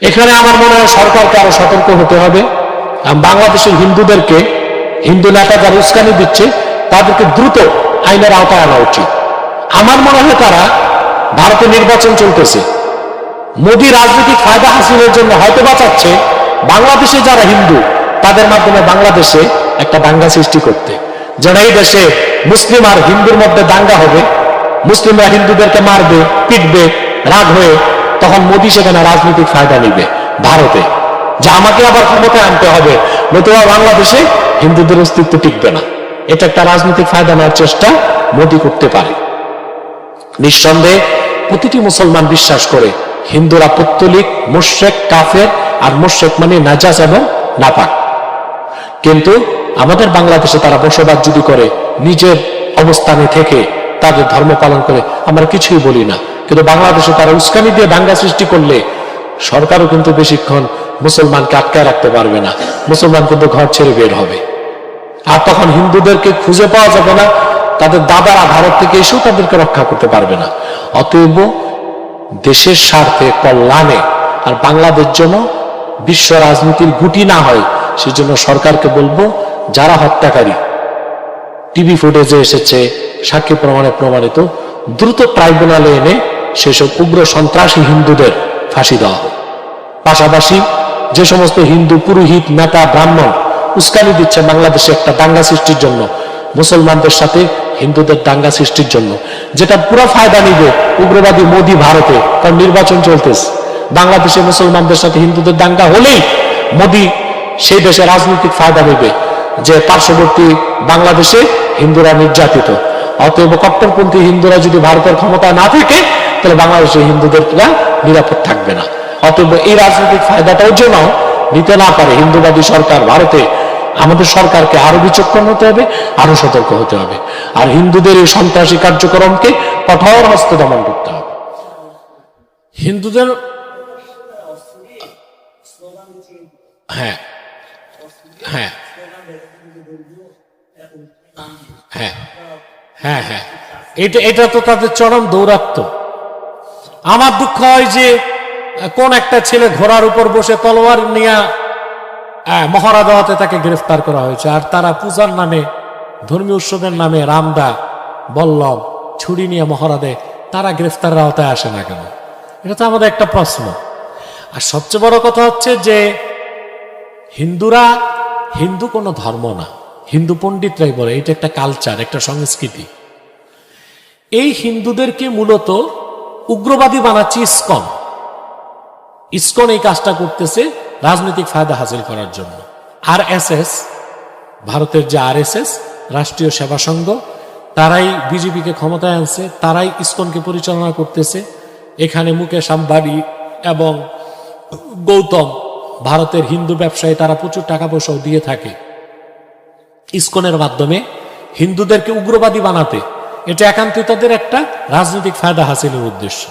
এখানে আমার মনে হয় সরকারকে আরও সতর্ক হতে হবে। বাংলাদেশের হিন্দুদেরকে, হিন্দু নেতা যারা উস্কানি দিচ্ছে, তাদেরকে দ্রুত আইনের আওতায় আনা উচিত। আমার মনে হয় তারা ভারতে নির্বাচন চলতেছে। মোদী রাজনৈতিক ফায়দা হাসিলের জন্য হয়তো বাঁচাচ্ছে বাংলাদেশে যারা হিন্দু, তাদের মাধ্যমে বাংলাদেশে একটা দাঙ্গা সৃষ্টি করতে। যেন এই দেশে মুসলিম আর হিন্দুর মধ্যে দাঙ্গা হবে, মুসলিমরা হিন্দুদেরকে মারবে, পিটবে, রাগ হয়ে তখন মোদী সেখানে রাজনৈতিক ফায়দা নিবে ভারতে। যে আমাকে আবার ক্ষমতায় আনতে হবে, নতুবা বাংলাদেশে হিন্দুদের অস্তিত্ব টিকবে না। এটা একটা রাজনৈতিক ফায়দা নেওয়ার চেষ্টা মোদী করতে পারে। নিঃসন্দেহে প্রতিটি মুসলমান বিশ্বাস করে, হিন্দুরা পত্তলিক, মুশেক, কাফের, আর মুশেক মানে নাজাস এবং নাপাক। কিন্তু আমাদের বাংলাদেশে তারা বসবাস যদি করে, নিজের অবস্থানে থেকে তাদের ধর্ম পালন করে, আমরা কিছুই বলি না। কিন্তু বাংলাদেশে তারা উস্কানি দিয়ে দাঙ্গা সৃষ্টি করলে সরকারও কিন্তু বেশিক্ষণ মুসলমানকে আটকায় রাখতে পারবে না। মুসলমান কিন্তু ঘর ছেড়ে বের হবে। আর তখন হিন্দুদেরকে খুঁজে পাওয়া যাবে না, তাদের দাদারা ভারত থেকে এসেও তাদেরকে রক্ষা করতে পারবে না। অতএব দেশের স্বার্থে কল্যাণে আর বাংলাদেশ যেন বিশ্ব রাজনীতির গুটি না হয়, সেজন্য সরকারকে বলব, যারা হত্যাকারী, টিভি ফুটেজে এসেছে, সাক্ষী প্রমাণে প্রমাণিত, দ্রুত ট্রাইব্যুনালে এনে সেসব উগ্র সন্ত্রাসী হিন্দুদের ফাঁসি দেওয়া হোক। পাশাপাশি যে সমস্ত হিন্দু পুরোহিত, নেতা, ব্রাহ্মণ উস্কানি দিচ্ছে বাংলাদেশে একটা দাঙ্গা সৃষ্টির জন্য, মুসলমানদের সাথে হিন্দুদের দাঙ্গা সৃষ্টির জন্য, যেটা পুরো ফায়দা নিবে উগ্রবাদী মোদি ভারতে কারণ নির্বাচন চলতেছে। বাংলাদেশে মুসলমানদের সাথে হিন্দুদের দাঙ্গা হলেই মোদি সেই দেশে রাজনৈতিক ফায়দা নেবে, যে পার্শ্ববর্তী বাংলাদেশে হিন্দুরা নির্যাতিত। অতএব কট্টরপন্থী হিন্দুরা যদি ভারতের ক্ষমতা না থাকে তাহলে বাংলাদেশে হিন্দুদের পুরা নিরাপদ থাকবে না। অতএব এই রাজনৈতিক ফায়দাটাও যেন নিতে না পারে হিন্দুবাদী সরকার ভারতে আমাদের সরকারকে আরও বিচক্ষণ হতে হবে আরও সতর্ক হতে হবে। আর হিন্দুদের এই সন্ত্রাসী কার্যক্রমকে কঠোর হস্তে দমন করতে হবে। হিন্দুদের হ্যাঁ। হ্যাঁ। হ্যাঁ। হ্যাঁ হ্যাঁ। এটা এটা তো তাদের চরম দৌরাত্ম আমার দুঃখ হয় যে কোন একটা ছেলে ঘোড়ার উপর বসে তলোয়ার নিয়ে মহড়া দেওয়াতে তাকে গ্রেফতার করা হয়েছে। আর তারা পূজার নামে, ধর্মীয় উৎসবের নামে রামদা, বল্লভ, ছুরি নিয়ে মহড়া তারা গ্রেফতারের আওতায় আসে না কেন? এটা তো আমাদের একটা প্রশ্ন। আর সবচেয়ে বড় কথা হচ্ছে যে, হিন্দুরা, হিন্দু কোনো ধর্ম না। হিন্দু পণ্ডিতরাই বলে, এটা একটা কালচার একটা সংস্কৃতি। এই হিন্দুদেরকে মূলত উগ্রবাদী বানাচ্ছে ইস্কন। ইস্কন এই কাজটা করতেছে রাজনৈতিক ফায়দা হাসিল করার জন্য। আর এস ভারতের যে আর রাষ্ট্রীয় সেবা সংঘ, তারাই বিজেপিকে ক্ষমতায় আনছে, তারাই ইস্কনকে পরিচালনা করতেছে। এখানে মুকেশ আম্বানি এবং গৌতম, ভারতের হিন্দু ব্যবসায়ী, তারা প্রচুর টাকা পয়সাও দিয়ে থাকে। ইস্কনের মাধ্যমে হিন্দুদেরকে উগ্রবাদী বানাতে এটা একান্তই তাদের একটা রাজনৈতিক ফায়দা হাসিলের উদ্দেশ্য।